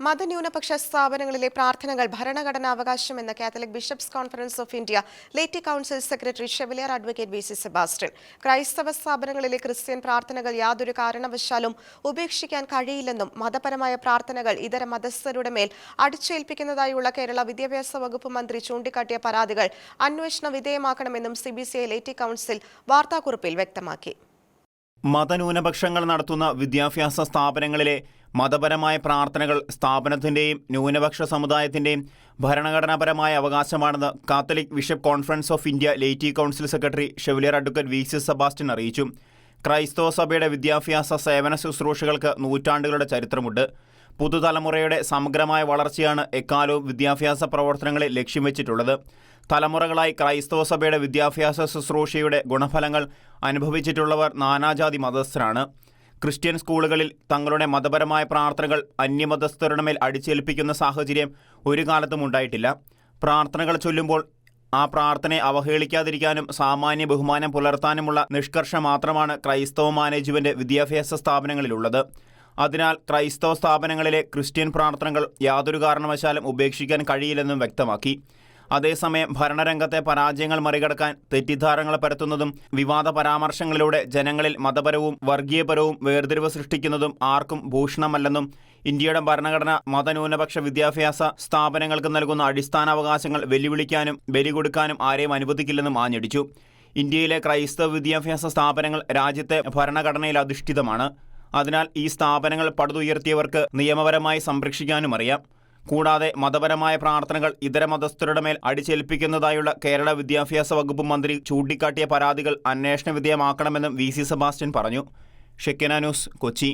മതന്യൂനപക്ഷ സ്ഥാപനങ്ങളിലെ പ്രാർത്ഥനകൾ ഭരണഘടനാ എന്ന Catholic bishops conference of India laity council secretary chevalier advocate V C Sebastian. ക്രൈസ്തവ സ്ഥാപനങ്ങളിലെ ക്രിസ്ത്യൻ പ്രാർത്ഥനകൾ യാതൊരു കാരണവശാലും ഉപേക്ഷിക്കാൻ കഴിയില്ലെന്നും മതപരമായ പ്രാർത്ഥനകൾ ഇതര മതസ്ഥരുടെ മേൽ അടിച്ചേൽപ്പിക്കുന്നതായുള്ള കേരള വിദ്യാഭ്യാസ വകുപ്പ് മന്ത്രി ചൂണ്ടിക്കാട്ടിയ പരാതികൾ അന്വേഷണ വിധേയമാക്കണമെന്നും C B C I laity council വാർത്താക്കുറിപ്പിൽ വ്യക്തമാക്കി. മതന്യൂനപക്ഷങ്ങൾ നടത്തുന്ന വിദ്യാഭ്യാസ സ്ഥാപനങ്ങളിലെ മതപരമായ പ്രാർത്ഥനകൾ സ്ഥാപനത്തിന്റെയും ന്യൂനപക്ഷ സമുദായത്തിന്റെയും ഭരണഘടനാപരമായ അവകാശമാണെന്ന് Catholic bishop conference of India laity council secretary chevalier advocate V C Sebastian അറിയിച്ചു. ക്രൈസ്തവ സഭയുടെ വിദ്യാഭ്യാസ സേവന ശുശ്രൂഷകൾക്ക് നൂറ്റാണ്ടുകളുടെ ചരിത്രമുണ്ട്. പുതുതലമുറയുടെ സമഗ്രമായ വളർച്ചയാണ് എക്കാലവും വിദ്യാഭ്യാസ പ്രവർത്തനങ്ങളെ ലക്ഷ്യം വെച്ചിട്ടുള്ളത്. തലമുറകളായി ക്രൈസ്തവ സഭയുടെ വിദ്യാഭ്യാസ ശുശ്രൂഷയുടെ ഗുണഫലങ്ങൾ അനുഭവിച്ചിട്ടുള്ളവർ നാനാജാതി മതസ്ഥരാണ്. ക്രിസ്ത്യൻ സ്കൂളുകളിൽ തങ്ങളുടെ മതപരമായ പ്രാർത്ഥനകൾ അന്യമതസ്ഥരുടെ മേൽ അടിച്ചേൽപ്പിക്കുന്ന സാഹചര്യം ഒരു കാലത്തും ഉണ്ടായിട്ടില്ല. പ്രാർത്ഥനകൾ ചൊല്ലുമ്പോൾ ആ പ്രാർത്ഥനയെ അവഹേളിക്കാതിരിക്കാനും സാമാന്യ ബഹുമാനം പുലർത്താനുമുള്ള നിഷ്കർഷ മാത്രമാണ് ക്രൈസ്തവ മാനേജ്മെന്റ് വിദ്യാഭ്യാസ സ്ഥാപനങ്ങളിലുള്ളത്. അതിനാൽ ക്രൈസ്തവ സ്ഥാപനങ്ങളിലെ ക്രിസ്ത്യൻ പ്രാർത്ഥനകൾ യാതൊരു കാരണവശാലും ഉപേക്ഷിക്കാൻ കഴിയില്ലെന്നും വ്യക്തമാക്കി. അതേസമയം ഭരണരംഗത്തെ പരാജയങ്ങൾ മറികടക്കാൻ തെറ്റിദ്ധാരണകൾ പരത്തുന്നതും വിവാദ പരാമർശങ്ങളിലൂടെ ജനങ്ങളിൽ മതപരവും വർഗീയപരവും വേർതിരിവ് സൃഷ്ടിക്കുന്നതും ആർക്കും ഭൂഷണമല്ലെന്നും ഇന്ത്യയുടെ ഭരണഘടന മതന്യൂനപക്ഷ വിദ്യാഭ്യാസ സ്ഥാപനങ്ങൾക്ക് നൽകുന്ന അടിസ്ഥാനാവകാശങ്ങൾ വെല്ലുവിളിക്കാനും ബലി കൊടുക്കാനും ആരെയും അനുവദിക്കില്ലെന്നും ആഞ്ഞടിച്ചു. ഇന്ത്യയിലെ ക്രൈസ്തവ വിദ്യാഭ്യാസ സ്ഥാപനങ്ങൾ രാജ്യത്തെ ഭരണഘടനയിൽ അധിഷ്ഠിതമാണ്. അതിനാൽ ഈ സ്ഥാപനങ്ങൾ പടുതുയർത്തിയവർക്ക് നിയമപരമായി സംരക്ഷിക്കാനും അറിയാം. കൂടാതെ മതപരമായ പ്രാർത്ഥനകൾ ഇതര മതസ്ഥരുടെ മേൽ അടിച്ചേൽപ്പിക്കുന്നതായുള്ള കേരള വിദ്യാഭ്യാസ വകുപ്പ് മന്ത്രി ചൂണ്ടിക്കാട്ടിയ പരാതികൾ അന്വേഷണ വിധേയമാക്കണമെന്നും വി സി സെബാസ്റ്റ്യൻ പറഞ്ഞു. Shekinah news Kochi.